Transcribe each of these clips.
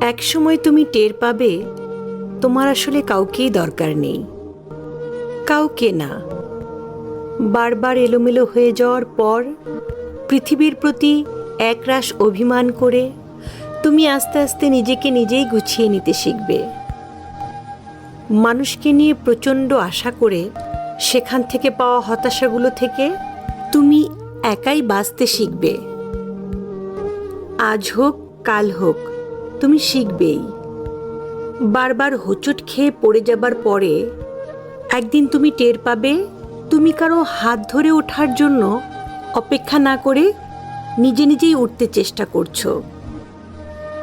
এক সময় তুমি টের পাবে, তোমার আসলে কাউকেই দরকার নেই। কাউকে না। বারবার এলোমেলো হয়ে যাওয়ার পর, পৃথিবীর প্রতি একরাশ অভিমান করে তুমি আস্তে আস্তে নিজেকে নিজেই গুছিয়ে নিতে শিখবে। মানুষকে নিয়ে প্রচণ্ড আশা করে সেখান থেকে পাওয়া হতাশাগুলো থেকে তুমি একাই বাঁচতে শিখবে। আজ হোক, কাল হোক তুমি শিখবেই। বারবার হোঁচট খেয়ে পড়ে যাবার পরে একদিন তুমি টের পাবে, তুমি কারও হাত ধরে ওঠার জন্য অপেক্ষা না করে নিজে নিজেই উঠতে চেষ্টা করছ।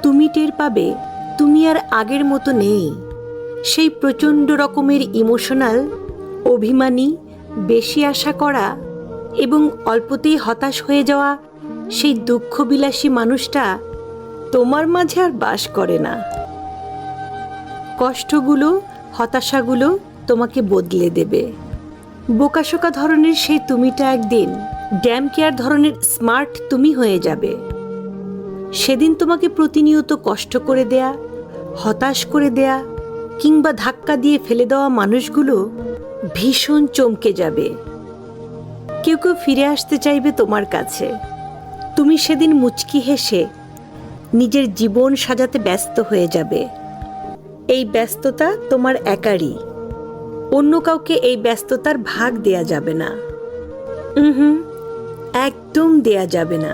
তুমি টের পাবে, তুমি আর আগের মতো নেই। সেই প্রচণ্ড রকমের ইমোশনাল অভিমানী, বেশি আশা করা এবং অল্পতেই হতাশ হয়ে যাওয়া সেই দুঃখবিলাসী মানুষটা তোমার মাঝে আর বাস করে না। কষ্টগুলো, হতাশাগুলো তোমাকে বদলে দেবে। বোকাশোকা ধরনের সেই তুমিটা একদিন, ড্যাম কেয়ার ধরনের স্মার্ট তুমি হয়ে যাবে। সেদিন তোমাকে প্রতিনিয়ত কষ্ট করে দেয়া, হতাশ করে দেয়া কিংবা ধাক্কা দিয়ে ফেলে দেওয়া মানুষগুলো ভীষণ চমকে যাবে। কেউ কেউ ফিরে আসতে চাইবে তোমার কাছে। তুমি সেদিন মুচকি হেসে নিজের জীবন সাজাতে ব্যস্ত হয়ে যাবে। এই ব্যস্ততা তোমার একারই। অন্য কাউকে এই ব্যস্ততার ভাগ দেয়া যাবে না। হুম একদম দেয়া যাবে না।